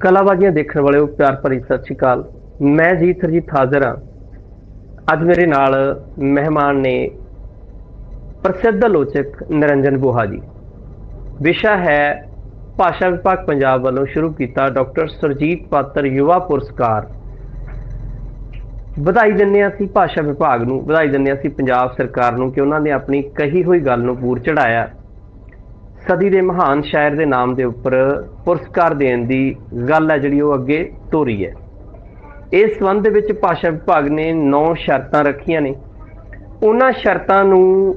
ਕਲਾਬਾਜ਼ੀਆਂ ਦੇਖਣ ਵਾਲਿਓ, ਪਿਆਰ ਭਰੀ ਸਤਿ ਸ਼੍ਰੀ ਅਕਾਲ। ਮੈਂ ਜੀਤ ਹਰਜੀਤ ਹਾਜ਼ਰ ਹਾਂ। ਅੱਜ ਮੇਰੇ ਨਾਲ ਮਹਿਮਾਨ ਨੇ ਪ੍ਰਸਿੱਧ ਆਲੋਚਕ ਨਿਰੰਜਨ ਬੋਹਾ ਜੀ। ਵਿਸ਼ਾ ਹੈ ਭਾਸ਼ਾ ਵਿਭਾਗ ਪੰਜਾਬ ਵੱਲੋਂ ਸ਼ੁਰੂ ਕੀਤਾ ਡਾਕਟਰ ਸੁਰਜੀਤ ਪਾਤਰ ਯੁਵਾ ਪੁਰਸਕਾਰ। ਵਧਾਈ ਦਿੰਦੇ ਹਾਂ ਅਸੀਂ ਭਾਸ਼ਾ ਵਿਭਾਗ ਨੂੰ, ਵਧਾਈ ਦਿੰਦੇ ਹਾਂ ਅਸੀਂ ਪੰਜਾਬ ਸਰਕਾਰ ਨੂੰ ਕਿ ਉਹਨਾਂ ਨੇ ਆਪਣੀ ਕਹੀ ਹੋਈ ਗੱਲ ਨੂੰ ਪੂਰ ਚੜਾਇਆ ਸਦੀ ਦੇ ਮਹਾਨ ਸ਼ਾਇਰ ਦੇ ਨਾਮ ਦੇ ਉੱਪਰ ਪੁਰਸਕਾਰ ਦੇਣ ਦੀ ਗੱਲ ਹੈ ਜਿਹੜੀ ਉਹ ਅੱਗੇ ਤੋਰੀ ਹੈ। ਇਸ ਸੰਬੰਧ ਦੇ ਵਿੱਚ ਭਾਸ਼ਾ ਵਿਭਾਗ ਨੇ 9 ਸ਼ਰਤਾਂ ਰੱਖੀਆਂ ਨੇ। ਉਹਨਾਂ ਸ਼ਰਤਾਂ ਨੂੰ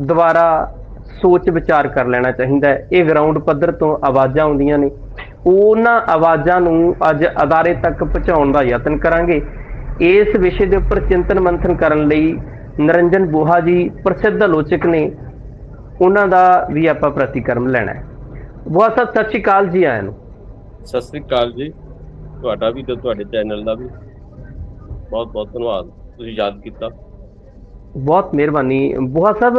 ਦੁਬਾਰਾ ਸੋਚ ਵਿਚਾਰ ਕਰ ਲੈਣਾ ਚਾਹੀਦਾ ਹੈ। ਇਹ ਗਰਾਊਂਡ ਪੱਧਰ ਤੋਂ ਆਵਾਜ਼ਾਂ ਆਉਂਦੀਆਂ ਨੇ। ਉਹਨਾਂ ਆਵਾਜ਼ਾਂ ਨੂੰ ਅੱਜ ਅਦਾਰੇ ਤੱਕ ਪਹੁੰਚਾਉਣ ਦਾ ਯਤਨ ਕਰਾਂਗੇ। ਇਸ ਵਿਸ਼ੇ ਦੇ ਉੱਪਰ ਚਿੰਤਨ ਮੰਥਨ ਕਰਨ ਲਈ ਨਰਿੰਜਨ ਬੋਹਾ ਜੀ ਪ੍ਰਸਿੱਧ ਆਲੋਚਕ ਨੇ ਉਹਨਾਂ ਦਾ ਵੀ ਆਪਾਂ ਪ੍ਰਤੀਕਰਮ ਲੈਣਾ ਹੈ। ਬਹੁਤ ਸਤਿ ਸਤਿ ਸ਼੍ਰੀ ਅਕਾਲ ਜੀ ਆਇਆਂ ਨੂੰ। ਸਤਿ ਸ੍ਰੀ ਅਕਾਲ ਜੀ। ਤੁਹਾਡਾ ਵੀ ਤੇ ਤੁਹਾਡੇ ਚੈਨਲ ਦਾ ਵੀ ਬਹੁਤ ਬਹੁਤ ਧੰਨਵਾਦ। ਤੁਸੀਂ ਯਾਦ ਕੀਤਾ? ਬਹੁਤ ਮਿਹਰਬਾਨੀ। ਬੋਹਾ ਸਾਹਿਬ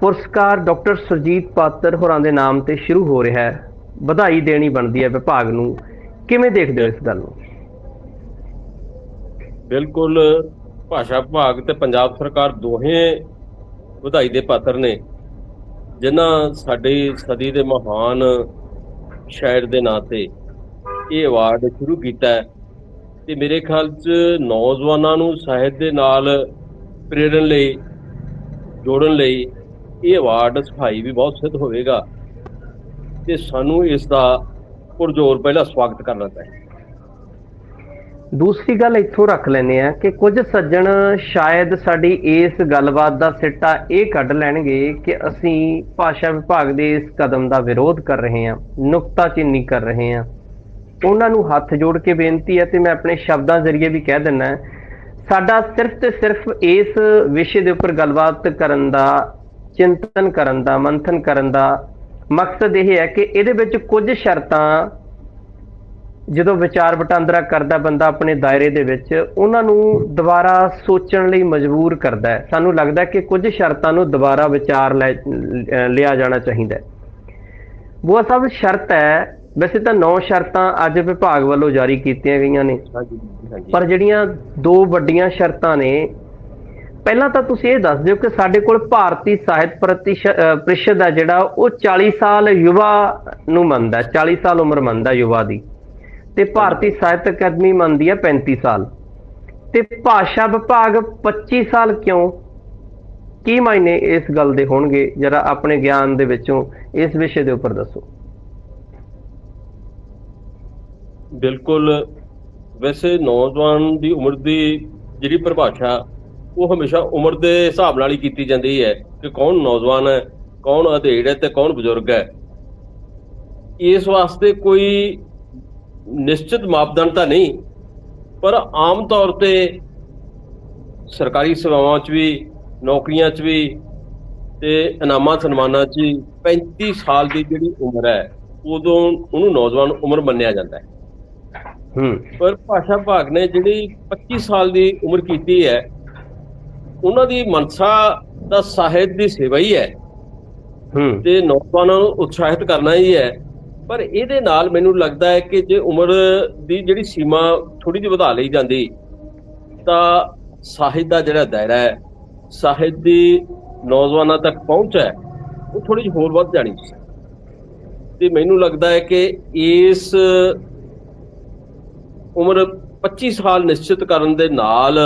ਪੁਰਸਕਾਰ ਡਾਕਟਰ ਸੁਰਜੀਤ ਪਾਤਰ ਹੋਰਾਂ ਦੇ ਨਾਮ ਤੇ ਸ਼ੁਰੂ ਹੋ ਰਿਹਾ ਹੈ। ਵਧਾਈ ਦੇਣੀ ਬਣਦੀ ਹੈ ਵਿਭਾਗ ਨੂੰ। ਕਿਵੇਂ ਦੇਖਦੇ ਹੋ ਇਸ ਗੱਲ ਨੂੰ? ਬਿਲਕੁਲ ਭਾਸ਼ਾ ਵਿਭਾਗ ਤੇ ਪੰਜਾਬ ਸਰਕਾਰ ਦੋਹੇ ਵਧਾਈ ਦੇ ਪਾਤਰ ਨੇ। ਜਿਨ੍ਹਾਂ ਸਾਡੀ ਸਦੀ ਦੇ ਮਹਾਨ ਸ਼ਾਇਰ ਦੇ ਨਾਂ ਤੇ ਇਹ ਅਵਾਰਡ ਸ਼ੁਰੂ ਕੀਤਾ ਹੈ। ਤੇ ਮੇਰੇ ਖਿਆਲ 'ਚ ਨੌਜਵਾਨਾਂ ਨੂੰ ਸਾਹਿਤ ਦੇ ਨਾਲ ਪ੍ਰੇਰਨ ਲਈ, ਜੋੜਨ ਲਈ ਇਹ ਅਵਾਰਡ ਸਫ਼ਾਈ ਵੀ ਬਹੁਤ ਸਿੱਧ ਹੋਵੇਗਾ। ਤੇ ਸਾਨੂੰ ਇਸ ਦਾ ਪੁਰਜੋਰ ਪਹਿਲਾ ਸਵਾਗਤ ਕਰਨਾ ਚਾਹੀਦਾ। ਦੂਸਰੀ ਗੱਲ ਇੱਥੋਂ ਰੱਖ ਲੈਨੇ ਆ ਕਿ ਕੁਝ ਸੱਜਣ ਸ਼ਾਇਦ ਸਾਡੀ ਇਸ ਗੱਲਬਾਤ ਦਾ ਸਿੱਟਾ ਇਹ ਕੱਢ ਲੈਣਗੇ ਕਿ ਅਸੀਂ ਭਾਸ਼ਾ ਵਿਭਾਗ ਦੇ ਇਸ ਕਦਮ ਦਾ ਵਿਰੋਧ ਕਰ ਰਹੇ ਹਾਂ ਨੁਕਤਾਚੀਨੀ ਕਰ ਰਹੇ ਹਾਂ। ਉਹਨਾਂ ਨੂੰ ਹੱਥ ਜੋੜ ਕੇ ਬੇਨਤੀ ਹੈ ਤੇ ਮੈਂ ਆਪਣੇ ਸ਼ਬਦਾਂ ਜ਼ਰੀਏ ਵੀ ਕਹਿ ਦਿੰਨਾ ਸਾਡਾ ਸਿਰਫ ਤੇ ਸਿਰਫ ਇਸ ਵਿਸ਼ੇ ਦੇ ਉੱਪਰ ਗੱਲਬਾਤ ਕਰਨ ਦਾ, ਚਿੰਤਨ ਕਰਨ ਦਾ, ਮੰਥਨ ਕਰਨ ਦਾ ਮਕਸਦ ਇਹ ਹੈ ਕਿ ਇਹਦੇ ਵਿੱਚ ਕੁਝ ਸ਼ਰਤਾਂ ਜਦੋਂ ਵਿਚਾਰ ਵਟਾਂਦਰਾ ਕਰਦਾ ਬੰਦਾ ਆਪਣੇ ਦਾਇਰੇ ਦੇ ਵਿੱਚ ਉਹਨਾਂ ਨੂੰ ਦੁਬਾਰਾ ਸੋਚਣ ਲਈ ਮਜਬੂਰ ਕਰਦਾ ਹੈ। ਸਾਨੂੰ ਲੱਗਦਾ ਕਿ ਕੁਝ ਸ਼ਰਤਾਂ ਨੂੰ ਦੁਬਾਰਾ ਵਿਚਾਰ ਲਿਆ ਜਾਣਾ ਚਾਹੀਦਾ ਹੈ। ਬੁਆ ਸਾਹਿਬ ਸ਼ਰਤ ਹੈ ਵੈਸੇ ਤਾਂ 9 ਸ਼ਰਤਾਂ ਅੱਜ ਵਿਭਾਗ ਵੱਲੋਂ ਜਾਰੀ ਕੀਤੀਆਂ ਗਈਆਂ ਨੇ। ਪਰ ਜਿਹੜੀਆਂ ਦੋ ਵੱਡੀਆਂ ਸ਼ਰਤਾਂ ਨੇ ਪਹਿਲਾਂ ਤਾਂ ਤੁਸੀਂ ਇਹ ਦੱਸ ਦਿਓ ਕਿ ਸਾਡੇ ਕੋਲ ਭਾਰਤੀ ਸਾਹਿਤ ਪ੍ਰੀਸ਼ਦ ਹੈ ਜਿਹੜਾ ਉਹ 40 ਸਾਲ ਯੁਵਾ ਨੂੰ ਮੰਨਦਾ ਹੈ 40 ਸਾਲ ਉਮਰ ਮੰਨਦਾ ਯੁਵਾ ਦੀ। ਤੇ ਭਾਰਤੀ ਸਾਹਿਤ ਅਕਾਦਮੀ ਮੰਨਦੀ ਹੈ 35 ਸਾਲ। ਤੇ ਭਾਸ਼ਾ ਵਿਭਾਗ 25 ਸਾਲ ਕਿਉਂ? ਕੀ ਮਾਇਨੇ ਇਸ ਗੱਲ ਦੇ ਹੋਣਗੇ? ਜਰਾ ਆਪਣੇ ਗਿਆਨ ਦੇ ਵਿੱਚੋਂ ਇਸ ਵਿਸ਼ੇ ਦੇ ਉੱਪਰ ਦੱਸੋ। ਬਿਲਕੁਲ। ਵੈਸੇ ਨੌਜਵਾਨ ਦੀ ਉਮਰ ਦੀ ਜਿਹੜੀ ਪਰਿਭਾਸ਼ਾ, ਉਹ ਹਮੇਸ਼ਾ ਉਮਰ ਦੇ ਹਿਸਾਬ ਨਾਲ ਹੀ ਕੀਤੀ ਜਾਂਦੀ ਹੈ ਕਿ ਕੌਣ ਨੌਜਵਾਨ ਹੈ, ਕੌਣ ਅਧੇੜ ਹੈ ਤੇ ਕੌਣ ਬਜ਼ੁਰਗ ਹੈ। ਇਸ ਵਾਸਤੇ ਕੋਈ ਨਿਸ਼ਚਿਤ ਮਾਪਦੰਡ ਤਾਂ ਨਹੀਂ ਪਰ ਆਮ ਤੌਰ ਤੇ ਸਰਕਾਰੀ ਸੇਵਾਵਾਂ 'ਚ ਵੀ ਨੌਕਰੀਆਂ 'ਚ ਵੀ ਤੇ ਇਨਾਮਾਂ ਸਨਮਾਨਾਂ 'ਚ ਵੀ 35 ਸਾਲ ਦੀ ਜਿਹੜੀ ਉਮਰ ਹੈ ਉਦੋਂ ਉਹਨੂੰ ਨੌਜਵਾਨ ਉਮਰ ਮੰਨਿਆ ਜਾਂਦਾ ਹੈ। ਹੂੰ। ਪਰ ਭਾਸ਼ਾ ਵਿਭਾਗ ਨੇ ਜਿਹੜੀ 25 ਸਾਲ ਦੀ ਉਮਰ ਕੀਤੀ ਹੈ ਉਹਨਾਂ ਦੀ ਮਨਸਾ ਦਾ ਸਾਹਿਤ ਦੀ ਸੇਵਾ ਹੀ ਹੈ। ਹੂੰ। ਤੇ ਨੌਜਵਾਨਾਂ ਨੂੰ ਉਤਸ਼ਾਹਿਤ ਕਰਨਾ ਹੀ ਹੈ ਪਰ ਇਹਦੇ ਨਾਲ ਮੈਨੂੰ ਲੱਗਦਾ ਹੈ ਕਿ ਜੇ ਉਮਰ ਦੀ ਜਿਹੜੀ ਸੀਮਾ ਥੋੜੀ ਜਿਹੀ ਵਧਾ ਲਈ ਜਾਂਦੀ, ਤਾਂ ਸਾਹਿਤ ਦਾ ਜਿਹੜਾ ਦਾਇਰਾ ਹੈ, ਸਾਹਿਤ ਦੀ ਨੌਜਵਾਨਾਂ ਤੱਕ ਪਹੁੰਚ ਹੈ, ਉਹ ਥੋੜੀ ਜਿਹੀ ਹੋਰ ਵੱਧ ਜਾਣੀ ਸੀ ਤੇ ਮੈਨੂੰ ਲੱਗਦਾ ਹੈ ਕਿ ਇਸ ਉਮਰ 25 ਸਾਲ ਨਿਸ਼ਚਿਤ ਕਰਨ ਦੇ ਨਾਲ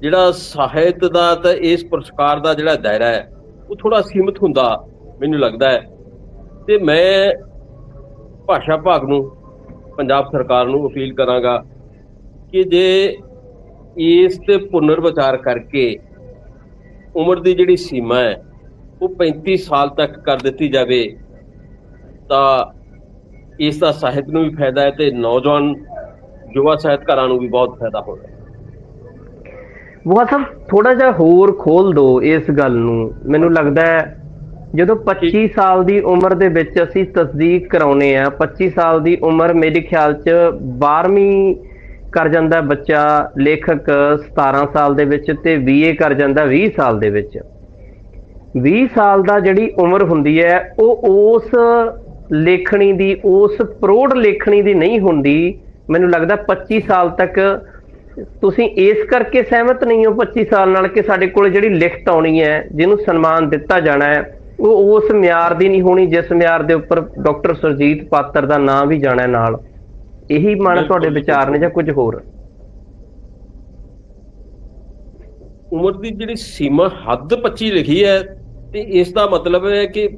ਜਿਹੜਾ ਸਾਹਿਤ ਦਾ ਤਾਂ ਇਸ ਪੁਰਸਕਾਰ ਦਾ ਜਿਹੜਾ ਦਾਇਰਾ ਹੈ, ਉਹ ਥੋੜਾ ਸੀਮਿਤ ਹੁੰਦਾ ਮੈਨੂੰ ਲੱਗਦਾ ਹੈ। ਤੇ ਮੈਂ ਭਾਸ਼ਾ ਵਿਭਾਗ ਨੂੰ, ਪੰਜਾਬ ਸਰਕਾਰ ਨੂੰ ਅਪੀਲ ਕਰਾਂਗਾ ਕਿ ਜੇ ਇਸ ਤੇ ਪੁਨਰ ਵਿਚਾਰ ਕਰਕੇ ਉਮਰ ਦੀ ਜਿਹੜੀ ਸੀਮਾ ਹੈ, ਉਹ 35 ਸਾਲ ਤੱਕ ਕਰ ਦਿੱਤੀ ਜਾਵੇ, ਤਾਂ ਇਸ ਦਾ ਸਾਹਿਤ ਨੂੰ ਵੀ ਫਾਇਦਾ ਹੈ ਤੇ ਨੌਜਵਾਨ ਯੁਵਾ ਸਾਹਿਤਕਾਰਾਂ ਨੂੰ ਵੀ ਬਹੁਤ ਫਾਇਦਾ ਹੋਵੇਗਾ ਬੁਆ ਸਾਹਿਬ ਥੋੜਾ ਜਿਹਾ ਹੋਰ ਖੋਲ ਦਿਓ ਇਸ ਗੱਲ ਨੂੰ। ਮੈਨੂੰ ਲੱਗਦਾ ਹੈ ਜਦੋਂ 25 ਸਾਲ ਦੀ ਉਮਰ ਦੇ ਵਿੱਚ ਅਸੀਂ ਤਸਦੀਕ ਕਰਾਉਨੇ ਆ 25 ਸਾਲ ਦੀ ਉਮਰ ਮੇਰੇ ਖਿਆਲ 'ਚ 12ਵੀਂ ਕਰ ਜਾਂਦਾ ਬੱਚਾ ਲੇਖਕ 17 ਸਾਲ ਦੇ ਵਿੱਚ ਤੇ BA ਕਰ ਜਾਂਦਾ 20 ਸਾਲ ਦੇ ਵਿੱਚ। 20 ਸਾਲ ਦਾ ਜਿਹੜੀ ਉਮਰ ਹੁੰਦੀ ਹੈ ਉਹ ਉਸ ਲੇਖਣੀ ਦੀ ਉਸ ਪ੍ਰੋੜ ਲੇਖਣੀ ਦੀ ਨਹੀਂ ਹੁੰਦੀ। ਮੈਨੂੰ ਲੱਗਦਾ 25 ਸਾਲ ਤੱਕ ਤੁਸੀਂ ਇਸ ਕਰਕੇ ਸਹਿਮਤ ਨਹੀਂ ਹੋ 25 ਸਾਲ ਨਾਲ ਕਿ ਸਾਡੇ ਕੋਲ ਜਿਹੜੀ ਲਿਖਤ ਆਉਣੀ ਹੈ ਜਿਹਨੂੰ ਸਨਮਾਨ ਦਿੱਤਾ ਜਾਣਾ ਹੈ। ਉਹ ਉਸ ਮਿਆਰ ਦੀ ਨਹੀਂ ਹੋਣੀ ਜਿਸ ਮਿਆਰ ਦੇ ਉੱਪਰ ਡਾਕਟਰ ਸੁਰਜੀਤ ਪਾਤਰ ਦਾ ਨਾਮ ਵੀ ਜਾਣਾ ਨਾਲ। ਇਹੀ ਮਨ ਤੁਹਾਡੇ ਵਿਚਾਰ ਨੇ ਜਾਂ ਕੁਝ ਹੋਰ? ਉਮਰ ਦੀ ਜਿਹੜੀ ਸੀਮਾ ਹੱਦ 25 ਲਿਖੀ ਹੈ ਤੇ ਇਸ ਦਾ ਮਤਲਬ ਹੈ ਕਿ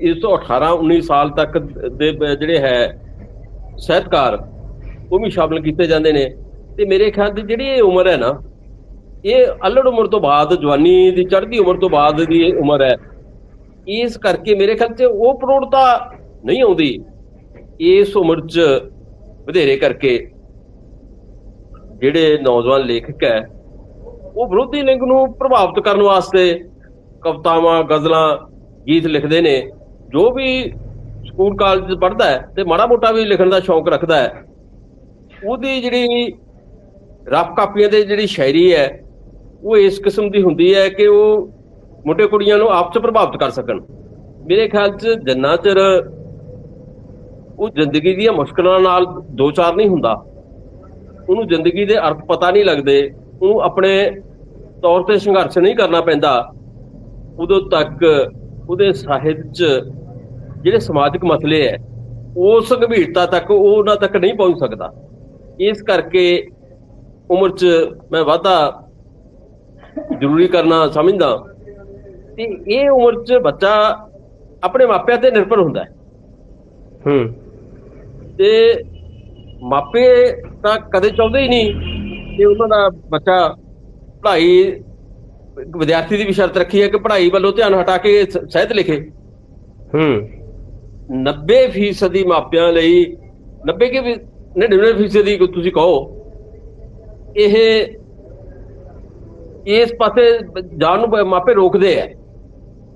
ਇਸ ਤੋਂ 18 19 ਸਾਲ ਤੱਕ ਦੇ ਜਿਹੜੇ ਹੈ ਸਾਹਿਤਕਾਰ ਉਹ ਵੀ ਸ਼ਾਮਲ ਕੀਤੇ ਜਾਂਦੇ ਨੇ। ਤੇ ਮੇਰੇ ਖਿਆਲ ਦੀ ਜਿਹੜੀ ਇਹ ਉਮਰ ਹੈ ਨਾ ਇਹ ਅਲੜ ਉਮਰ ਤੋਂ ਬਾਅਦ ਜਵਾਨੀ ਦੀ ਚੜ੍ਹਦੀ ਉਮਰ ਤੋਂ ਬਾਅਦ ਦੀ ਇਹ ਉਮਰ ਹੈ। ਇਸ ਕਰਕੇ ਮੇਰੇ ਖਿਆਲ 'ਚ ਉਹ ਪ੍ਰੋੜਤਾ ਨਹੀਂ ਆਉਂਦੀ। ਇਸ ਉਮਰ 'ਚ ਵਧੇਰੇ ਕਰਕੇ ਜਿਹੜੇ ਨੌਜਵਾਨ ਲੇਖਕ ਹੈ, ਉਹ ਵਿਰੋਧੀ ਲਿੰਗ ਨੂੰ ਪ੍ਰਭਾਵਿਤ ਕਰਨ ਵਾਸਤੇ ਕਵਿਤਾਵਾਂ, ਗਜ਼ਲਾਂ, ਗੀਤ ਲਿਖਦੇ ਨੇ। ਜੋ ਵੀ ਸਕੂਲ ਕਾਲਜ ਪੜ੍ਹਦਾ ਹੈ ਤੇ ਮਾੜਾ ਮੋਟਾ ਵੀ ਲਿਖਣ ਦਾ ਸ਼ੌਂਕ ਰੱਖਦਾ ਹੈ, ਉਹਦੀ ਜਿਹੜੀ ਰਫ ਕਾਪੀਆਂ ਦੇ ਜਿਹੜੀ ਸ਼ਾਇਰੀ ਹੈ, ਉਹ ਇਸ ਕਿਸਮ ਦੀ ਹੁੰਦੀ ਹੈ ਕਿ ਉਹ ਮੁੰਡੇ ਕੁੜੀਆਂ ਨੂੰ ਆਪਸ 'ਚ ਪ੍ਰਭਾਵਿਤ ਕਰ ਸਕਣ। ਮੇਰੇ ਖਿਆਲ 'ਚ ਜਿੰਨਾ ਚਿਰ ਉਹ ਜ਼ਿੰਦਗੀ ਦੀਆਂ ਮੁਸ਼ਕਲਾਂ ਨਾਲ ਦੋ ਚਾਰ ਨਹੀਂ ਹੁੰਦਾ, ਉਹਨੂੰ ਜ਼ਿੰਦਗੀ ਦੇ ਅਰਥ ਪਤਾ ਨਹੀਂ ਲੱਗਦੇ, ਉਹਨੂੰ ਆਪਣੇ ਤੌਰ ਤੇ ਸੰਘਰਸ਼ ਨਹੀਂ ਕਰਨਾ ਪੈਂਦਾ, ਉਦੋਂ ਤੱਕ ਉਹਦੇ ਸਾਹਿਤ 'ਚ ਜਿਹੜੇ ਸਮਾਜਿਕ ਮਸਲੇ ਹੈ ਉਸ ਗੰਭੀਰਤਾ ਤੱਕ ਉਹ ਉਹਨਾਂ ਤੱਕ ਨਹੀਂ ਪਹੁੰਚ ਸਕਦਾ। ਇਸ ਕਰਕੇ ਉਮਰ 'ਚ ਮੈਂ ਵਾਧਾ ਜ਼ਰੂਰੀ ਕਰਨਾ ਸਮਝਦਾ। ਤੇ ਇਹ ਉਮਰ 'ਚ ਬੱਚਾ ਆਪਣੇ ਮਾਪਿਆਂ ਤੇ ਨਿਰਭਰ ਹੁੰਦਾ ਹੈ। ਹੂੰ। ਤੇ ਮਾਪੇ ਤਾਂ ਕਦੇ ਚਾਹੁੰਦੇ ਹੀ ਨਹੀਂ ਕਿ ਉਹਨਾਂ ਦਾ ਬੱਚਾ ਪੜ੍ਹਾਈ ਵਿਦਿਆਰਥੀ ਦੀ ਵੀ ਸ਼ਰਤ ਰੱਖੀ ਹੈ ਕਿ ਪੜ੍ਹਾਈ ਵੱਲੋਂ ਧਿਆਨ ਹਟਾ ਕੇ ਸਾਹਿਤ ਲਿਖੇ। ਹੂੰ। 90% ਦੀ ਮਾਪਿਆਂ ਲਈ 90 ਕੇ ਵੀ 99% ਦੀ ਤੁਸੀਂ ਕਹੋ ਇਹ ਇਸ ਪਾਸੇ ਜਾਣ ਨੂੰ ਮਾਪੇ ਰੋਕਦੇ ਆ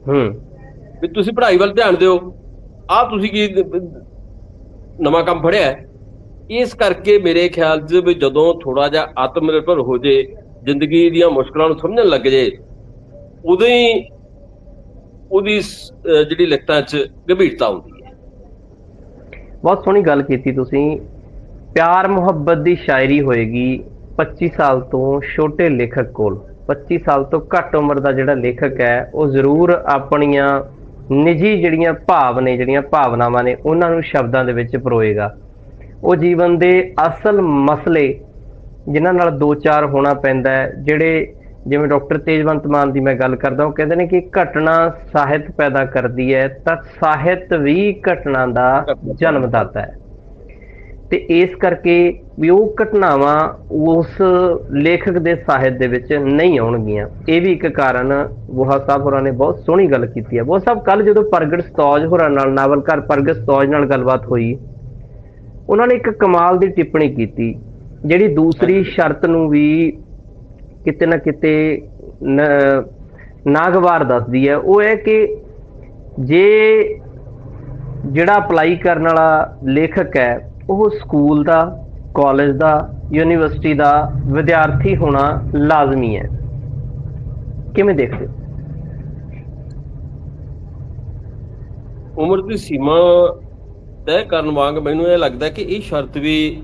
ਹੂੰ। ਵੀ ਤੁਸੀਂ ਪੜ੍ਹਾਈ ਵੱਲ ਧਿਆਨ ਦਿਓ। ਆਹ ਤੁਸੀਂ ਕੀ ਨਵਾਂ ਕੰਮ ਫੜਿਆ ਹੈ? ਇਸ ਕਰਕੇ ਮੇਰੇ ਖਿਆਲ 'ਚ ਵੀ ਜਦੋਂ ਥੋੜਾ ਜਿਹਾ ਆਤਮ ਨਿਰਭਰ ਹੋ ਜੇ ਜ਼ਿੰਦਗੀ ਦੀਆਂ ਮੁਸ਼ਕਲਾਂ ਨੂੰ ਸਮਝਣ ਲੱਗ ਜੇ ਉਦੋਂ ਹੀ ਉਹਦੀ ਜਿਹੜੀ ਲਿਖਤਾਂ 'ਚ ਗੰਭੀਰਤਾ ਆਉਂਦੀ ਹੈ। ਬਹੁਤ ਸੋਹਣੀ ਗੱਲ ਕੀਤੀ ਤੁਸੀਂ। ਪਿਆਰ ਮੁਹੱਬਤ ਦੀ ਸ਼ਾਇਰੀ ਹੋਏਗੀ 25 ਸਾਲ ਤੋਂ ਛੋਟੇ ਲੇਖਕ ਕੋਲ। 25 ਸਾਲ ਤੋਂ ਘੱਟ ਉਮਰ ਦਾ ਜਿਹੜਾ ਲੇਖਕ ਹੈ ਉਹ ਜ਼ਰੂਰ ਆਪਣੀਆਂ ਨਿੱਜੀ ਜਿਹੜੀਆਂ ਭਾਵ ਨੇ ਜਿਹੜੀਆਂ ਭਾਵਨਾਵਾਂ ਨੇ ਉਹਨਾਂ ਨੂੰ ਸ਼ਬਦਾਂ ਦੇ ਵਿੱਚ ਪਰੋਏਗਾ। ਉਹ ਜੀਵਨ ਦੇ ਅਸਲ ਮਸਲੇ ਜਿਨ੍ਹਾਂ ਨਾਲ ਦੋ ਚਾਰ ਹੋਣਾ ਪੈਂਦਾ ਹੈ ਜਿਹੜੇ ਜਿਵੇਂ ਡਾਕਟਰ ਤੇਜਵੰਤ ਮਾਨ ਦੀ ਮੈਂ ਗੱਲ ਕਰਦਾ ਉਹ ਕਹਿੰਦੇ ਨੇ ਕਿ ਘਟਨਾ ਸਾਹਿਤ ਪੈਦਾ ਕਰਦੀ ਹੈ ਤਾਂ ਸਾਹਿਤ ਵੀ ਘਟਨਾ ਦਾ ਜਨਮਦਾਤਾ ਹੈ। ਤੇ ਇਸ ਕਰਕੇ ਵੀ ਉਹ ਘਟਨਾਵਾਂ ਉਸ ਲੇਖਕ ਦੇ ਸਾਹਿਤ ਦੇ ਵਿੱਚ ਨਹੀਂ ਆਉਣਗੀਆਂ। ਇਹ ਵੀ ਇੱਕ ਕਾਰਨ ਬੋਹਾ ਸਾਹਿਬ ਹੋਰਾਂ ਨੇ ਬਹੁਤ ਸੋਹਣੀ ਗੱਲ ਕੀਤੀ ਹੈ। ਬੋਹਾ ਸਾਹਿਬ ਕੱਲ ਜਦੋਂ ਪ੍ਰਗਟ ਸਤੌਜ ਹੋਰਾਂ ਨਾਲ ਨਾਵਲਕਾਰ ਪ੍ਰਗਟ ਸਤੌਜ ਨਾਲ ਗੱਲਬਾਤ ਹੋਈ ਉਹਨਾਂ ਨੇ ਇੱਕ ਕਮਾਲ ਦੀ ਟਿੱਪਣੀ ਕੀਤੀ ਜਿਹੜੀ ਦੂਸਰੀ ਸ਼ਰਤ ਨੂੰ ਵੀ ਕਿਤੇ ਨਾ ਕਿਤੇ ਨਾਗਵਾਰ ਦੱਸਦੀ ਹੈ। ਉਹ ਹੈ ਕਿ ਜੇ ਜਿਹੜਾ ਅਪਲਾਈ ਕਰਨ ਵਾਲਾ ਲੇਖਕ ਹੈ ਉਹ ਸਕੂਲ ਦਾ ਕਾਲਜ ਦਾ ਯੂਨੀਵਰਸਿਟੀ ਦਾ ਵਿਦਿਆਰਥੀ ਹੋਣਾ ਲਾਜ਼ਮੀ ਹੈ। ਕਿਵੇਂ ਦੇਖਦੇ ਹੋ? ਉਮਰ ਦੀ ਸੀਮਾ ਤੈਅ ਕਰਨ ਵਾਂਗ ਮੈਨੂੰ ਇਹ ਲੱਗਦਾ ਕਿ ਇਹ ਸ਼ਰਤ ਵੀ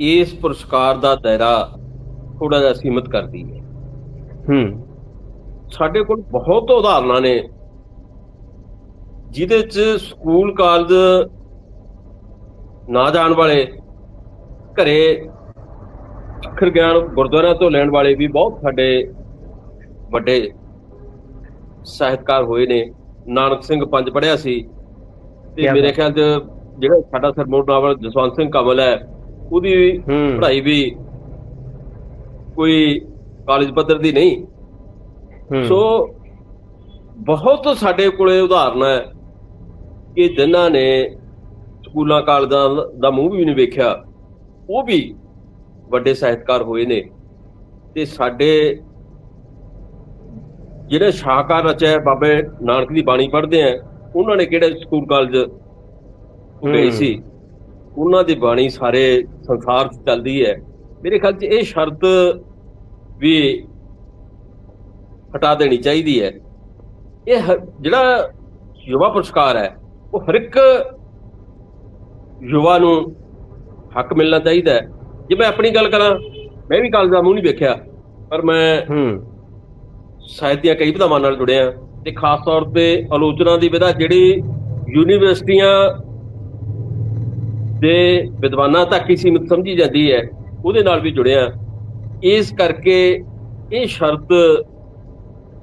ਇਸ ਪੁਰਸਕਾਰ ਦਾ ਦਾਇਰਾ ਥੋੜਾ ਜਿਹਾ ਸੀਮਿਤ ਕਰਦੀ ਹੈ। ਹੂੰ। ਸਾਡੇ ਕੋਲ ਬਹੁਤ ਉਦਾਹਰਨਾਂ ਨੇ ਜਿਹਦੇ ਚ ਸਕੂਲ ਕਾਲਜ ਨਾ ਜਾਣ ਵਾਲੇ ਘਰੇ ਅੱਖਰ ਗਿਆਨ ਗੁਰਦੁਆਰਿਆਂ ਤੋਂ ਲੈਣ ਵਾਲੇ ਵੀ ਬਹੁਤ ਸਾਡੇ ਵੱਡੇ ਸਾਹਿਤਕਾਰ ਹੋਏ ਨੇ। ਨਾਨਕ ਸਿੰਘ ਪੰਜ ਪੜਿਆ ਸੀ ਤੇ ਮੇਰੇ। ਖਿਆਲ 'ਚ ਜਿਹੜਾ ਸਾਡਾ ਸਰਮੋਟ ਨਾਵਲ ਜਸਵੰਤ ਸਿੰਘ ਕਮਲ ਹੈ ਉਹਦੀ ਪੜ੍ਹਾਈ ਵੀ ਕੋਈ ਕਾਲਜ ਪੱਧਰ ਦੀ ਨਹੀਂ। ਸੋ ਬਹੁਤ ਸਾਡੇ ਕੋਲੇ ਉਦਾਹਰਨ ਹੈ ਕਿ ਜਿਨ੍ਹਾਂ ਨੇ ਸਕੂਲਾਂ ਕਾਲਜਾਂ ਦਾ ਮੂੰਹ ਵੀ ਨਹੀਂ ਵੇਖਿਆ। ਉਹ ਵੀ ਵੱਡੇ ਸਾਹਿਤਕਾਰ ਹੋਏ ਨੇ ਤੇ ਸਾਡੇ ਜਿਹੜੇ ਸ਼ਾਹਕਾਰ ਰਚਿਆ ਬਾਬੇ ਨਾਨਕ ਦੀ ਬਾਣੀ ਪੜ੍ਹਦੇ ਆ ਉਹਨਾਂ ਨੇ ਕਿਹੜੇ ਸਕੂਲ ਕਾਲਜ ਗਏ। ਸੀ? ਉਹਨਾਂ ਦੀ ਬਾਣੀ ਸਾਰੇ ਸੰਸਾਰ 'ਚ ਚੱਲਦੀ ਹੈ। ਮੇਰੇ ਖਿਆਲ 'ਚ ਇਹ ਸ਼ਰਤ ਵੀ ਹਟਾ ਦੇਣੀ ਚਾਹੀਦੀ ਹੈ। ਇਹ ਜਿਹੜਾ ਯੁਵਾ ਪੁਰਸਕਾਰ ਹੈ ਉਹ ਹਰ ਇੱਕ ਯੁਵਾ ਨੂੰ ਹੱਕ ਮਿਲਣਾ ਚਾਹੀਦਾ ਹੈ। ਜੇ ਮੈਂ ਆਪਣੀ ਗੱਲ ਕਰਾਂ ਮੈਂ ਵੀ ਕਾਲਜ ਦਾ ਮੂੰਹ ਨਹੀਂ ਵੇਖਿਆ ਪਰ ਮੈਂ ਹੂੰ। ਸਾਹਿਤ ਦੀਆਂ ਕਈ ਵਿਧਾਵਾਂ ਨਾਲ ਜੁੜਿਆ ਤੇ ਖਾਸ ਤੌਰ ਤੇ ਆਲੋਚਨਾ ਦੀ ਵਿਧਾ ਜਿਹੜੀ ਯੂਨੀਵਰਸਿਟੀਆਂ ਦੇ ਵਿਦਵਾਨਾਂ ਤੱਕ ਹੀ ਸੀਮਿਤ ਸਮਝੀ ਜਾਂਦੀ ਹੈ ਉਹਦੇ ਨਾਲ ਵੀ ਜੁੜਿਆ ਇਸ ਕਰਕੇ ਇਹ ਸ਼ਰਤ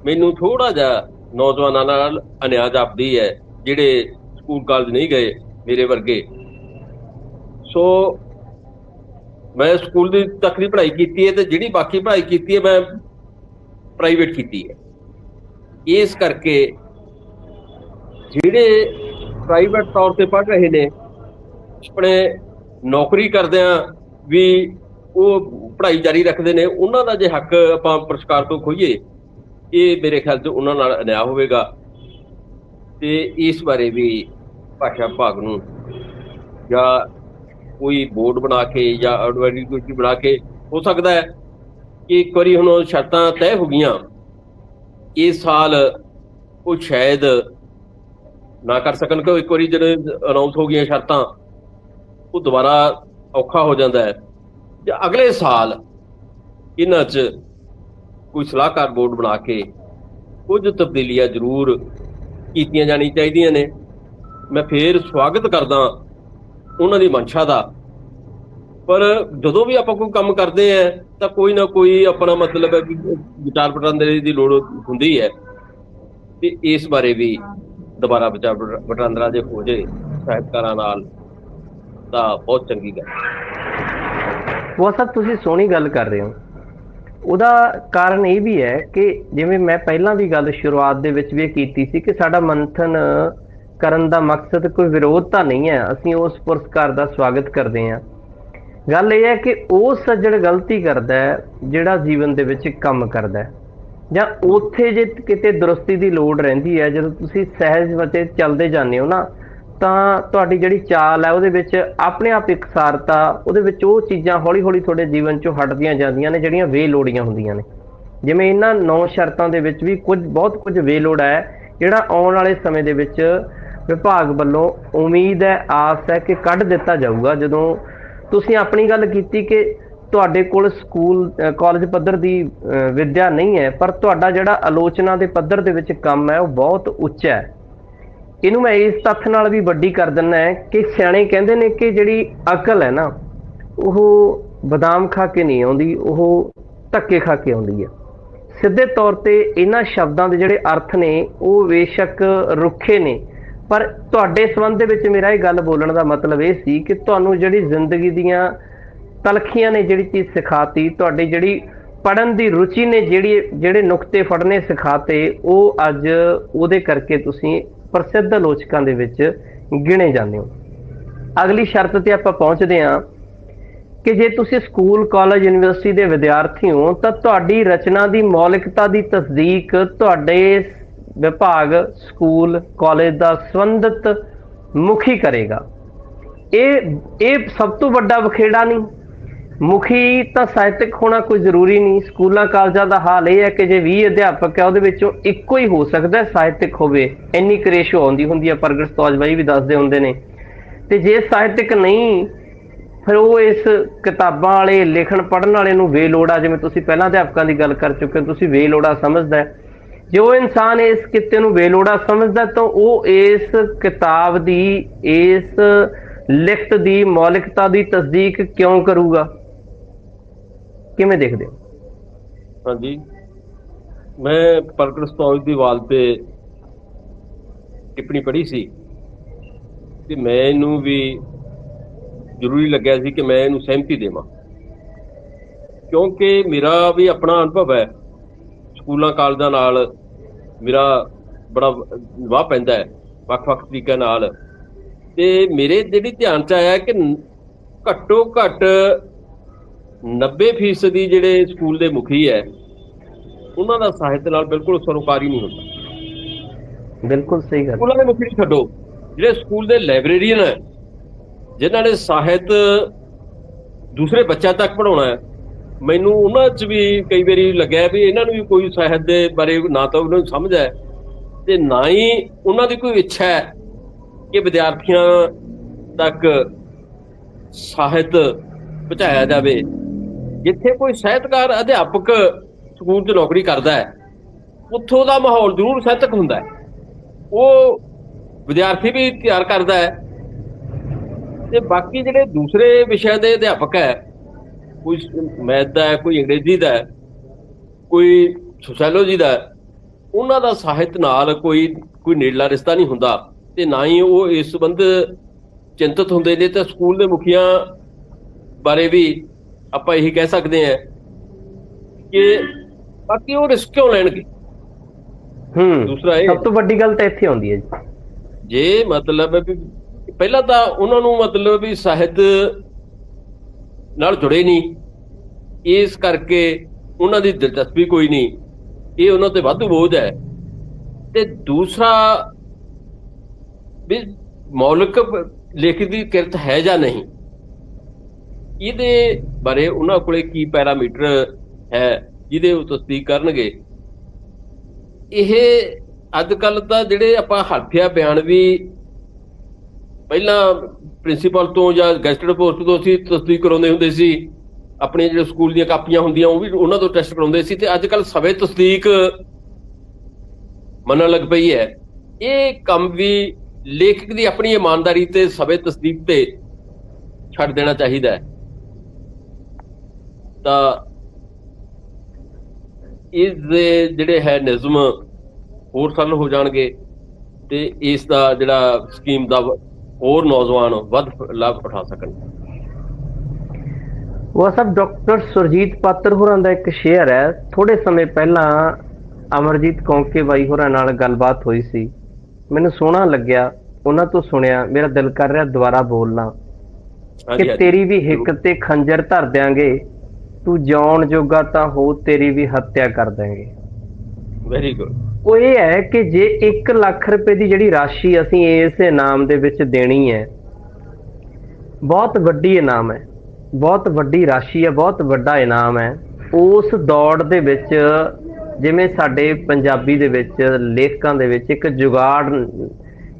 ਮੈਨੂੰ ਥੋੜਾ ਜਿਹਾ ਨੌਜਵਾਨਾਂ ਨਾਲ ਅਨਿਆਂ ਜਾਪਦੀ ਹੈ ਜਿਹੜੇ ਸਕੂਲ ਕਾਲਜ ਨਹੀਂ ਗਏ ਮੇਰੇ ਵਰਗੇ। ਸੋ ਮੈਂ ਸਕੂਲ ਦੀ ਤੱਕ ਦੀ ਪੜ੍ਹਾਈ ਕੀਤੀ ਹੈ ਤੇ ਜਿਹੜੀ ਬਾਕੀ ਪੜ੍ਹਾਈ ਕੀਤੀ ਹੈ ਮੈਂ ਪ੍ਰਾਈਵੇਟ ਕੀਤੀ ਹੈ। ਇਸ ਕਰਕੇ ਜਿਹੜੇ ਪ੍ਰਾਈਵੇਟ ਤੌਰ ਤੇ ਪੜ੍ਹ ਰਹੇ ਨੇ, ਆਪਣੇ ਨੌਕਰੀ ਕਰਦਿਆਂ ਵੀ ਉਹ ਪੜ੍ਹਾਈ ਜਾਰੀ ਰੱਖਦੇ ਨੇ, ਉਹਨਾਂ ਦਾ ਜੇ ਹੱਕ ਆਪਾਂ ਪੁਰਸਕਾਰ ਤੋਂ ਖੋਈਏ ਇਹ ਮੇਰੇ ਖਿਆਲ 'ਚ ਉਹਨਾਂ ਨਾਲ ਅਨਿਆ ਹੋਵੇਗਾ। ਤੇ ਇਸ ਬਾਰੇ ਵੀ ਭਾਸ਼ਾ ਵਿਭਾਗ ਨੂੰ ਜਾਂ ਕੋਈ ਬੋਰਡ ਬਣਾ ਕੇ ਜਾਂ ਐਡਵਾਈਜ਼ਰੀ ਬਣਾ ਕੇ, ਹੋ ਸਕਦਾ ਹੈ ਕਿ ਇੱਕ ਵਾਰੀ ਹੁਣ ਸ਼ਰਤਾਂ ਤੈਅ ਹੋ ਗਈਆਂ ਇਸ ਸਾਲ ਉਹ ਸ਼ਾਇਦ ਨਾ ਕਰ ਸਕਣ ਕਿ ਇੱਕ ਵਾਰੀ ਜਿਹੜੇ ਅਨਾਉਂਸ ਹੋ ਗਈਆਂ ਸ਼ਰਤਾਂ, ਉਹ ਦੁਬਾਰਾ ਔਖਾ ਹੋ ਜਾਂਦਾ ਹੈ। ਜਾਂ ਅਗਲੇ ਸਾਲ ਇਹਨਾਂ 'ਚ ਕੋਈ ਸਲਾਹਕਾਰ ਬੋਰਡ ਬਣਾ ਕੇ ਕੁਝ ਤਬਦੀਲੀਆਂ ਜ਼ਰੂਰ ਕੀਤੀਆਂ ਜਾਣੀ ਚਾਹੀਦੀਆਂ ਨੇ। ਮੈਂ ਫੇਰ ਸਵਾਗਤ ਕਰਦਾ ਉਹਨਾਂ ਦੀ ਮਨਸ਼ਾ ਦਾ। ਪਰ ਜਦੋਂ ਵੀ ਆਪਾਂ ਕੋਈ ਕੰਮ ਕਰਦੇ ਆ, ਤਾਂ ਕੋਈ ਨਾ ਕੋਈ ਆਪਣਾ ਮਤਲਬ ਹੈ ਕਿ ਵਿਚਾਰ ਵਟਾਂਦਰੇ ਦੀ ਲੋੜ ਹੁੰਦੀ ਹੈ ਤੇ ਇਸ ਬਾਰੇ ਵੀ ਦੁਬਾਰਾ ਵਿਚਾਰ ਵਟਾਂਦਰਾ ਜੇ ਹੋ ਜੇ ਸਾਹਿਤਕਾਰਾਂ ਨਾਲ, ਤਾਂ ਬਹੁਤ ਚੰਗੀ ਗੱਲ ਉਹ ਸਭ ਤੁਸੀਂ ਸੋਹਣੀ ਗੱਲ ਕਰ ਰਹੇ ਹੋ। ਉਹਦਾ ਕਾਰਨ ਇਹ ਵੀ ਹੈ ਕਿ ਜਿਵੇਂ ਮੈਂ ਪਹਿਲਾਂ ਵੀ ਗੱਲ ਸ਼ੁਰੂਆਤ ਦੇ ਵਿੱਚ ਵੀ ਇਹ ਕੀਤੀ ਸੀ ਕਿ ਸਾਡਾ ਮੰਥਨ ਕਰਨ ਦਾ ਮਕਸਦ ਕੋਈ ਵਿਰੋਧ ਤਾਂ ਨਹੀਂ ਹੈ। ਅਸੀਂ ਉਸ ਪੁਰਸਕਾਰ ਦਾ ਸਵਾਗਤ ਕਰਦੇ ਹਾਂ। ਗੱਲ ਇਹ ਹੈ ਕਿ ਉਹ ਸੱਜਣ ਗਲਤੀ ਕਰਦਾ ਹੈ, ਜਿਹੜਾ ਜੀਵਨ ਦੇ ਵਿੱਚ ਕੰਮ ਕਰਦਾ ਹੈ। ਜਾਂ ਉੱਥੇ ਜੇ ਕਿਤੇ ਦਰੁਸਤੀ ਦੀ ਲੋੜ ਰਹਿੰਦੀ ਹੈ, ਜਦੋਂ ਤੁਸੀਂ ਸਹਿਜ ਵਤੇ ਚੱਲਦੇ ਜਾਂਦੇ ਹੋ ਨਾ, ਤਾਂ ਤੁਹਾਡੀ ਜਿਹੜੀ ਚਾਲ ਹੈ, ਉਹਦੇ ਵਿੱਚ ਆਪਣੇ ਆਪ ਇਕਸਾਰਤਾ, ਉਹਦੇ ਵਿੱਚ ਉਹ ਚੀਜ਼ਾਂ ਹੌਲੀ-ਹੌਲੀ ਤੁਹਾਡੇ ਜੀਵਨ ਚੋਂ ਹਟਦੀਆਂ ਜਾਂਦੀਆਂ ਨੇ, ਜਿਹੜੀਆਂ ਵੇ ਲੋੜੀਆਂ ਹੁੰਦੀਆਂ ਨੇ। ਜਿਵੇਂ ਇਹਨਾਂ ਨੌ ਸ਼ਰਤਾਂ ਦੇ ਵਿੱਚ ਵੀ ਕੁਝ, ਬਹੁਤ ਕੁਝ ਵੇਲੋੜ ਹੈ, ਜਿਹੜਾ ਆਉਣ ਵਾਲੇ ਸਮੇਂ ਦੇ ਵਿੱਚ ਵਿਭਾਗ ਵੱਲੋਂ ਉਮੀਦ ਹੈ ਆਸ ਹੈ ਕਿ ਕੱਢ ਦਿੱਤਾ ਜਾਊਗਾ। ਜਦੋਂ ਤੁਸੀਂ ਆਪਣੀ ਗੱਲ ਕੀਤੀ ਕਿ ਤੁਹਾਡੇ ਕੋਲ ਸਕੂਲ ਅ, ਕਾਲਜ ਪੱਧਰ ਦੀ ਅ, ਵਿੱਦਿਆ ਨਹੀਂ ਹੈ ਪਰ ਤੁਹਾਡਾ ਜਿਹੜਾ ਆਲੋਚਨਾ ਦੇ ਪੱਧਰ ਦੇ ਵਿੱਚ ਕੰਮ ਹੈ ਉਹ ਬਹੁਤ ਉੱਚਾ ਹੈ। ਇਹਨੂੰ ਮੈਂ ਇਸ ਤੱਥ ਨਾਲ ਵੀ ਵੱਡੀ ਕਰ ਦਿੰਦਾ ਹੈ ਕਿ ਸਿਆਣੇ ਕਹਿੰਦੇ ਨੇ ਕਿ ਜਿਹੜੀ ਅਕਲ ਹੈ ਨਾ ਉਹ ਬਦਾਮ ਖਾ ਕੇ ਨਹੀਂ ਆਉਂਦੀ ਉਹ ਧੱਕੇ ਖਾ ਕੇ ਆਉਂਦੀ ਹੈ। ਸਿੱਧੇ ਤੌਰ ਤੇ ਇਹਨਾਂ ਸ਼ਬਦਾਂ ਦੇ ਜਿਹੜੇ ਅਰਥ ਨੇ ਉਹ ਬੇਸ਼ੱਕ ਰੁੱਖੇ ਨੇ। ਪਰ ਤੁਹਾਡੇ ਸੰਬੰਧ ਦੇ ਵਿੱਚ ਮੇਰਾ ਇਹ ਗੱਲ ਬੋਲਣ ਦਾ ਮਤਲਬ ਇਹ ਸੀ ਕਿ ਤੁਹਾਨੂੰ ਜਿਹੜੀ ਜ਼ਿੰਦਗੀ ਦੀਆਂ ਤਲਖੀਆਂ ਨੇ ਜਿਹੜੀ ਚੀਜ਼ ਸਿਖਾਤੀ, ਤੁਹਾਡੀ ਜਿਹੜੀ ਪੜਨ ਦੀ ਰੁਚੀ ਨੇ ਜਿਹੜੀ, ਜਿਹੜੇ ਨੁਕਤੇ ਫੜਨੇ ਸਿਖਾਤੇ, ਉਹ ਅੱਜ ਉਹਦੇ ਕਰਕੇ ਤੁਸੀਂ ਪ੍ਰਸਿੱਧ ਆਲੋਚਕਾਂ ਦੇ ਵਿੱਚ ਗਿਣੇ ਜਾਂਦੇ ਹੋ। ਅਗਲੀ ਸ਼ਰਤ ਤੇ ਆਪਾਂ ਪਹੁੰਚਦੇ ਹਾਂ ਕਿ ਜੇ ਤੁਸੀਂ ਸਕੂਲ, ਕਾਲਜ, ਯੂਨੀਵਰਸਿਟੀ ਦੇ ਵਿਦਿਆਰਥੀ ਹੋ, ਤਾਂ ਤੁਹਾਡੀ ਰਚਨਾ ਦੀ ਮੌਲਿਕਤਾ ਦੀ ਤਸਦੀਕ ਤੁਹਾਡੇ ਵਿਭਾਗ ਸਕੂਲ, ਕਾਲਜ ਦਾ ਸੰਬੰਧਿਤ ਮੁਖੀ ਕਰੇਗਾ। ਇਹ ਇਹ ਸਭ ਤੋਂ ਵੱਡਾ ਵਖੇੜਾ ਨਹੀਂ। ਮੁਖੀ ਤਾਂ ਸਾਹਿਤਕ ਹੋਣਾ ਕੋਈ ਜ਼ਰੂਰੀ ਨਹੀਂ। ਸਕੂਲਾਂ, ਕਾਲਜਾਂ ਦਾ ਹਾਲ ਇਹ ਹੈ ਕਿ ਜੇ 20 ਅਧਿਆਪਕ ਹੈ, ਉਹਦੇ ਵਿੱਚੋਂ ਇੱਕੋ ਹੀ ਹੋ ਸਕਦਾ ਹੈ ਸਾਹਿਤਕ ਹੋਵੇ। ਇੰਨੀ ਕਰੇਸ਼ੋ ਆਉਂਦੀ ਹੁੰਦੀ ਹੈ, ਪ੍ਰਗਟ ਸਤੌਜ ਬਾਈ ਵੀ ਦੱਸਦੇ ਹੁੰਦੇ ਨੇ। ਤੇ ਜੇ ਸਾਹਿਤਕ ਨਹੀਂ, ਫਿਰ ਉਹ ਇਸ ਕਿਤਾਬਾਂ ਵਾਲੇ, ਲਿਖਣ ਪੜਨ ਵਾਲੇ ਨੂੰ ਵੇਲੋੜਾ, ਜਿਵੇਂ ਤੁਸੀਂ ਪਹਿਲਾਂ ਅਧਿਆਪਕਾਂ ਦੀ ਗੱਲ ਕਰ ਚੁੱਕੇ ਹੋ, ਤੁਸੀਂ ਵੇਲੋੜਾ ਸਮਝਦਾ ਹੈ। ਜੇ ਉਹ ਇਨਸਾਨ ਇਸ ਕਿੱਤੇ ਨੂੰ ਬੇਲੋੜਾ ਸਮਝਦਾ ਤਾਂ ਉਹ ਇਸ ਕਿਤਾਬ ਦੀ, ਇਸ ਲਿਖਤ ਦੀ ਮੌਲਿਕਤਾ ਦੀ ਤਸਦੀਕ ਕਿਉਂ ਕਰੂਗਾ? ਕਿਵੇਂ ਦੇਖਦੇ ਹੋ? ਹਾਂਜੀ। ਮੈਂ ਪ੍ਰਗਟ ਸਤੌਜ ਦੀ ਵਾਲ ਤੇ ਟਿੱਪਣੀ ਪੜ੍ਹੀ ਸੀ ਤੇ ਮੈਨੂੰ ਵੀ ਜ਼ਰੂਰੀ ਲੱਗਿਆ ਸੀ ਕਿ ਮੈਂ ਇਹਨੂੰ ਸਹਿਮਤੀ ਦੇਵਾਂ। ਕਿਉਂਕਿ ਮੇਰਾ ਵੀ ਆਪਣਾ ਅਨੁਭਵ ਹੈ ਸਕੂਲਾਂ ਕਾਲਜਾਂ ਨਾਲ ਮੇਰਾ ਬੜਾ ਵਾਹ ਪੈਂਦਾ ਹੈ ਵੱਖ-ਵੱਖ ਤਰੀਕਿਆਂ ਨਾਲ। ਤੇ ਮੇਰੇ ਜਿਹੜੀ ਧਿਆਨ ਚ ਆਇਆ ਕਿ ਘੱਟੋ ਘੱਟ 90% ਦੀ ਜਿਹੜੇ ਸਕੂਲ ਦੇ ਮੁਖੀ ਹੈ ਉਹਨਾਂ ਦਾ ਸਾਹਿਤ ਨਾਲ ਬਿਲਕੁਲ ਸਰੋਕਾਰੀ ਨਹੀਂ ਹੁੰਦਾ। ਬਿਲਕੁਲ ਸਹੀ ਗੱਲ। ਸਕੂਲਾਂ ਦੇ ਮੁਖੀ ਨੂੰ ਛੱਡੋ ਜਿਹੜੇ ਸਕੂਲ ਦੇ ਲਾਇਬ੍ਰੇਰੀਅਨ ਹੈ ਜਿਨ੍ਹਾਂ ਨੇ ਸਾਹਿਤ ਦੂਸਰੇ ਬੱਚਿਆਂ ਤੱਕ ਪੜਾਉਣਾ ਹੈ ਮੈਨੂੰ ਉਹਨਾਂ 'ਚ ਵੀ ਕਈ ਵਾਰੀ ਲੱਗਿਆ ਵੀ ਇਹਨਾਂ ਨੂੰ ਵੀ ਕੋਈ ਸਾਹਿਤ ਦੇ ਬਾਰੇ ਨਾ ਤਾਂ ਉਹਨਾਂ ਨੂੰ ਸਮਝ ਹੈ ਤੇ ਨਾ ਹੀ ਉਹਨਾਂ ਦੀ ਕੋਈ ਇੱਛਾ ਹੈ ਕਿ ਵਿਦਿਆਰਥੀਆਂ ਤੱਕ ਸਾਹਿਤ ਪਹੁੰਚਾਇਆ ਜਾਵੇ। ਜਿੱਥੇ ਕੋਈ ਸਾਹਿਤਕਾਰ, ਅਧਿਆਪਕ ਸਕੂਲ 'ਚ ਨੌਕਰੀ ਕਰਦਾ ਹੈ, ਉੱਥੋਂ ਦਾ ਮਾਹੌਲ ਜ਼ਰੂਰ ਸਾਹਿਤਕ ਹੁੰਦਾ ਹੈ। ਉਹ ਵਿਦਿਆਰਥੀ ਵੀ ਤਿਆਰ ਕਰਦਾ ਹੈ। ਤੇ ਬਾਕੀ ਜਿਹੜੇ ਦੂਸਰੇ ਵਿਸ਼ੇ ਦੇ ਅਧਿਆਪਕ ਹੈ ਕੋਈ ਮੈਥ ਦਾ ਹੈ ਕੋਈ ਅੰਗਰੇਜ਼ੀ ਦਾ ਹੈ ਕੋਈ ਸੋਸ਼ੀਓਲੋਜੀ ਦਾ ਉਹਨਾਂ ਦਾ ਸਾਹਿਤ ਨਾਲ ਕੋਈ ਕੋਈ ਨੇੜਲਾ ਰਿਸ਼ਤਾ ਨਹੀਂ ਹੁੰਦਾ ਤੇ ਨਾ ਹੀ ਉਹ ਇਸ ਸੰਬੰਧ ਚਿੰਤਤ ਹੁੰਦੇ ਨੇ ਤੇ ਸਕੂਲ ਦੇ ਮੁਖੀਆਂ ਬਾਰੇ ਵੀ ਆਪਾਂ ਇਹੀ ਕਹਿ ਸਕਦੇ ਹਾਂ ਕਿ ਬਾਕੀ ਉਹ ਰਿਸਕ ਕਿਉਂ ਲੈਣਗੇ? ਹੂੰ ਦੂਸਰਾ ਇਹ ਸਭ ਤੋਂ ਵੱਡੀ ਗੱਲ ਤਾਂ ਇੱਥੇ ਆਉਂਦੀ ਹੈ ਜੀ। ਜੇ ਮਤਲਬ ਹੈ ਵੀ ਪਹਿਲਾਂ ਤਾਂ ਉਹਨਾਂ ਨੂੰ ਮਤਲਬ ਵੀ ਸਾਹਿਤ ਨਾਲ ਜੁੜੇ ਨਹੀਂ। ਇਸ ਕਰਕੇ ਉਹਨਾਂ ਦੀ ਦਿਲਚਸਪੀ ਕੋਈ ਨਹੀਂ। ਇਹ ਉਹਨਾਂ ਤੇ ਵਾਧੂ ਬੋਝ ਹੈ। ਤੇ ਦੂਸਰਾ, ਵੀ ਮੌਲਿਕ ਲੇਖਕ ਦੀ ਕਿਰਤ ਹੈ ਜਾਂ ਨਹੀਂ? ਇਹਦੇ ਬਾਰੇ ਉਹਨਾਂ ਕੋਲੇ ਕੀ ਪੈਰਾਮੀਟਰ ਹੈ, ਜਿਹਦੇ ਉਹ ਤਸਦੀਕ ਕਰਨਗੇ? ਇਹ ਅੱਜ ਕੱਲ ਤਾਂ ਜਿਹੜੇ ਆਪਾਂ ਹਲਫੀਆ ਬਿਆਨ ਵੀ ਪਹਿਲਾਂ ਪ੍ਰਿੰਸੀਪਲ ਤੋਂ ਜਾਂ ਗੈਸਟਡ ਪੋਸਟ ਤੋਂ ਅਸੀਂ ਤਸਦੀਕ ਕਰਾਉਂਦੇ ਹੁੰਦੇ ਸੀ। ਆਪਣੇ ਜਿਹੜੇ ਸਕੂਲ ਦੀਆਂ ਕਾਪੀਆਂ ਹੁੰਦੀਆਂ, ਉਹ ਵੀ ਉਹਨਾਂ ਤੋਂ ਟੈਸਟ ਕਰਾਉਂਦੇ ਸੀ ਤੇ ਅੱਜ ਕੱਲ ਸਵੇ ਤਸਦੀਕ ਮੰਨਣ ਲੱਗ ਪਈ ਹੈ। ਇਹ ਕੰਮ ਵੀ ਲੇਖਕ ਦੀ ਆਪਣੀ ਇਮਾਨਦਾਰੀ ਤੇ ਸਵੇ ਤਸਦੀਕ ਤੇ ਛੱਡ ਦੇਣਾ ਚਾਹੀਦਾ ਹੈ। ਤਾਂ ਇਸ ਦੇ ਜਿਹੜੇ ਹੈ ਨਿਯਮ ਹੋਰ ਸਰਲ ਹੋ ਜਾਣਗੇ ਤੇ ਇਸ ਦਾ ਜਿਹੜਾ ਸਕੀਮ ਦਾ ਹੋਰ ਨੌਜਵਾਨ ਵੱਧ ਲਾਭ ਉਠਾ ਸਕਣ। ਉਹ ਸਭ ਡਾਕਟਰ ਸੁਰਜੀਤ ਪਾਤਰ ਹੋਰਾਂ ਦਾ ਇੱਕ ਸ਼ੇਅਰ ਹੈ। ਥੋੜੇ ਸਮੇਂ ਪਹਿਲਾਂ ਅਮਰਜੀਤ ਕੌਂਕੇ ਬਾਈ ਹੋਰਾਂ ਨਾਲ ਗੱਲਬਾਤ ਹੋਈ ਸੀ। ਮੈਨੂੰ ਸੋਹਣਾ ਲੱਗਿਆ। ਉਹਨਾਂ ਤੋਂ ਸੁਣਿਆ ਮੇਰਾ ਦਿਲ ਕਰ ਰਿਹਾ ਦੁਬਾਰਾ ਬੋਲਣਾ। ਕਿ। ਤੇਰੀ ਵੀ ਹਿੱਕ ਤੇ ਖੰਜਰ ਧਰ ਦਿਆਂਗੇ। ਤੂੰ ਜਾਣ ਜੋਗਾ ਤਾਂ ਹੋ ਤੇਰੀ ਵੀ ਹੱਤਿਆ ਕਰ ਦਿਆਂਗੇ। ਵੈਰੀ ਗੁੱਡ ਉਹ ਇਹ ਹੈ ਕਿ ਜੇ 1 ਲੱਖ ਰੁਪਏ ਦੀ ਜਿਹੜੀ ਰਾਸ਼ੀ ਅਸੀਂ ਇਸ ਇਨਾਮ ਦੇ ਵਿੱਚ ਦੇਣੀ ਹੈ, ਬਹੁਤ ਵੱਡੀ ਇਨਾਮ ਹੈ, ਬਹੁਤ ਵੱਡੀ ਰਾਸ਼ੀ ਹੈ, ਬਹੁਤ ਵੱਡਾ ਇਨਾਮ ਹੈ, ਉਸ ਦੌੜ ਦੇ ਵਿੱਚ ਜਿਵੇਂ ਸਾਡੇ ਪੰਜਾਬੀ ਦੇ ਵਿੱਚ, ਲੇਖਕਾਂ ਦੇ ਵਿੱਚ ਇੱਕ ਜੁਗਾੜ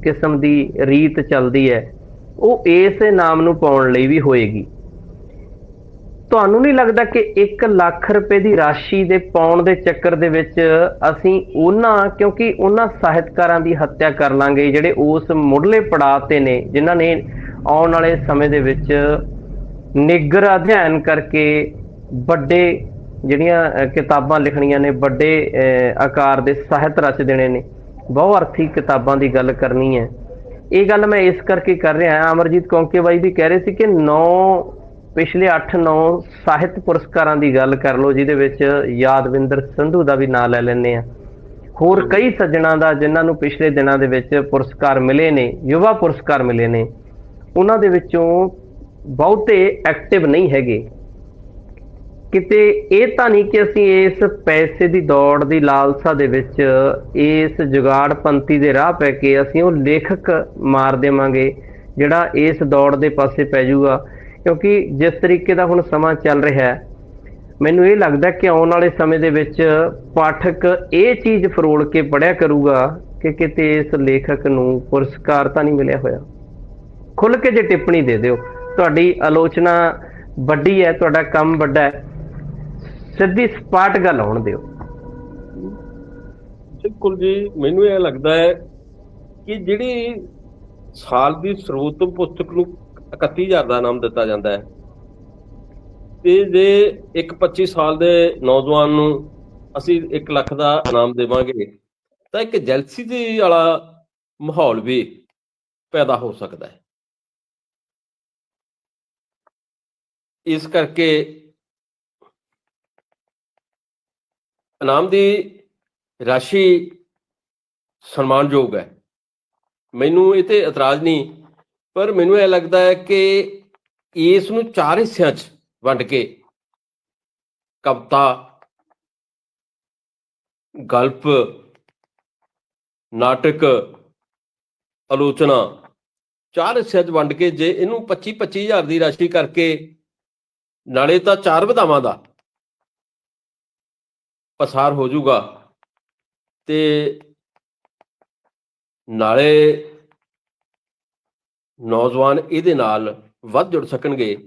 ਕਿਸਮ ਦੀ ਰੀਤ ਚੱਲਦੀ ਹੈ, ਉਹ ਇਸ ਇਨਾਮ ਨੂੰ ਪਾਉਣ ਲਈ ਵੀ ਹੋਏਗੀ। ਤੁਹਾਨੂੰ ਨਹੀਂ ਲੱਗਦਾ ਕਿ 1 ਲੱਖ ਰੁਪਏ ਦੀ ਰਾਸ਼ੀ ਦੇ ਪਾਉਣ ਦੇ ਚੱਕਰ ਦੇ ਵਿੱਚ ਅਸੀਂ ਉਹਨਾਂ ਕਿਉਂਕਿ ਉਹਨਾਂ ਸਾਹਿਤਕਾਰਾਂ ਦੀ ਹੱਤਿਆ ਕਰ ਲਾਂਗੇ ਜਿਹੜੇ ਉਸ ਮੁੱਢਲੇ ਪੜਾਅ ਤੇ ਨੇ ਜਿਨ੍ਹਾਂ ਨੇ ਆਉਣ ਵਾਲੇ ਸਮੇਂ ਦੇ ਵਿੱਚ ਨਿੱਗਰ ਅਧਿਐਨ ਕਰਕੇ ਵੱਡੇ ਜਿਹੜੀਆਂ ਕਿਤਾਬਾਂ ਲਿਖਣੀਆਂ ਨੇ ਵੱਡੇ ਅ, ਆਕਾਰ ਦੇ ਸਾਹਿਤ ਰਚ ਦੇਣੇ ਨੇ ਬਹੁ ਅਰਥੀ ਕਿਤਾਬਾਂ ਦੀ ਗੱਲ ਕਰਨੀ ਹੈ। ਇਹ ਗੱਲ ਮੈਂ ਇਸ ਕਰਕੇ ਕਰ ਰਿਹਾ ਹਾਂ ਅਮਰਜੀਤ ਕੌਂਕੇ ਬਾਈ ਵੀ ਕਹਿ ਰਹੇ ਸੀ ਕਿ 9 ਪਿਛਲੇ 8-9 ਸਾਹਿਤ ਪੁਰਸਕਾਰਾਂ ਦੀ ਗੱਲ ਕਰ ਲਓ ਜਿਹਦੇ ਵਿੱਚ ਯਾਦਵਿੰਦਰ ਸੰਧੂ ਦਾ ਵੀ ਨਾਮ ਲੈ ਲੈਂਦੇ ਆ ਹੋਰ ਕਈ ਸੱਜਣਾ ਦਾ ਜਿਨ੍ਹਾਂ ਨੂੰ ਪਿਛਲੇ ਦਿਨਾਂ ਦੇ ਵਿੱਚ ਪੁਰਸਕਾਰ ਮਿਲੇ ਨੇ ਯੁਵਾ ਪੁਰਸਕਾਰ ਮਿਲੇ ਨੇ ਉਹਨਾਂ ਦੇ ਵਿੱਚੋਂ ਬਹੁਤੇ ਐਕਟਿਵ ਨਹੀਂ ਹੈਗੇ। ਕਿਤੇ ਇਹ ਤਾਂ ਨਹੀਂ ਕਿ ਅਸੀਂ ਇਸ ਪੈਸੇ ਦੀ ਦੌੜ ਦੀ ਲਾਲਸਾ ਦੇ ਵਿੱਚ ਇਸ ਜੁਗਾੜ ਪੰਥੀ ਦੇ ਰਾਹ ਪੈ ਕੇ ਅਸੀਂ ਉਹ ਲੇਖਕ ਮਾਰ ਦੇਵਾਂਗੇ ਜਿਹੜਾ ਇਸ ਦੌੜ ਦੇ ਪਾਸੇ ਪੈ ਜਾਊਗਾ। ਕਿਉਂਕਿ ਜਿਸ ਤਰੀਕੇ ਦਾ ਹੁਣ ਸਮਾਂ ਚੱਲ ਰਿਹਾ ਹੈ, ਮੈਨੂੰ ਇਹ ਲੱਗਦਾ ਕਿ ਆਉਣ ਵਾਲੇ ਸਮੇਂ ਦੇ ਵਿੱਚ ਪਾਠਕ ਇਹ ਚੀਜ਼ ਫਰੋੜ ਕੇ ਪੜਿਆ ਕਰੂਗਾ ਕਿ ਕਿਤੇ ਇਸ ਲੇਖਕ ਨੂੰ ਪੁਰਸਕਾਰ ਤਾਂ ਨਹੀਂ ਮਿਲਿਆ ਹੋਇਆ। ਖੁੱਲ ਕੇ ਜੇ ਟਿੱਪਣੀ ਦੇ ਦਿਓ। ਤੁਹਾਡੀ ਆਲੋਚਨਾ ਵੱਡੀ ਹੈ, ਤੁਹਾਡਾ ਕੰਮ ਵੱਡਾ ਹੈ। ਸਿੱਧੀ ਸਪਾਟ ਗੱਲ ਆਉਣ ਦਿਓ। ਬਿਲਕੁਲ ਜੀ, ਮੈਨੂੰ ਇਹ ਲੱਗਦਾ ਹੈ ਕਿ ਜਿਹੜੀ ਸਾਲ ਦੀ ਸਰਵੋਤਮ ਪੁਸਤਕ ਨੂੰ 31000 ਦਾ ਨਾਮ ਦਿੱਤਾ ਜਾਂਦਾ ਹੈ। ਤੇ ਜੇ ਇੱਕ 25 ਸਾਲ ਦੇ ਨੌਜਵਾਨ ਨੂੰ ਅਸੀਂ 1 ਲੱਖ ਦਾ ਇਨਾਮ ਦੇਵਾਂਗੇ, ਤਾਂ ਇੱਕ ਜੈਲਸੀ ਦੀ ਵਾਲਾ ਮਾਹੌਲ ਵੀ ਪੈਦਾ ਹੋ ਸਕਦਾ ਹੈ। ਇਸ ਕਰਕੇ ਇਨਾਮ ਦੀ ਰਾਸ਼ੀ ਸਨਮਾਨਯੋਗ ਹੈ। ਮੈਨੂੰ ਇਹ ਤੇ ਇਤਰਾਜ਼ ਨਹੀਂ ਪਰ ਮੈਨੂੰ ਇਹ ਲੱਗਦਾ ਹੈ ਕਿ ਇਸ ਨੂੰ ਚਾਰ ਹਿੱਸਿਆਂ 'ਚ ਵੰਡ ਕੇ ਕਵਿਤਾ, ਗਲਪ, ਨਾਟਕ, ਆਲੋਚਨਾ ਚਾਰ ਹਿੱਸਿਆਂ 'ਚ ਵੰਡ ਕੇ ਜੇ ਇਹਨੂੰ 25 25000 ਦੀ ਰਾਸ਼ੀ ਕਰਕੇ ਨਾਲੇ ਤਾਂ ਚਾਰ ਵਿਧਾਵਾਂ ਦਾ ਪਸਾਰ ਹੋ ਜਾਊਗਾ ਤੇ ਨਾਲੇ ਨੌਜਵਾਨ ਇਹਦੇ ਨਾਲ ਵੱਧ ਜੁੜ ਸਕਣਗੇ।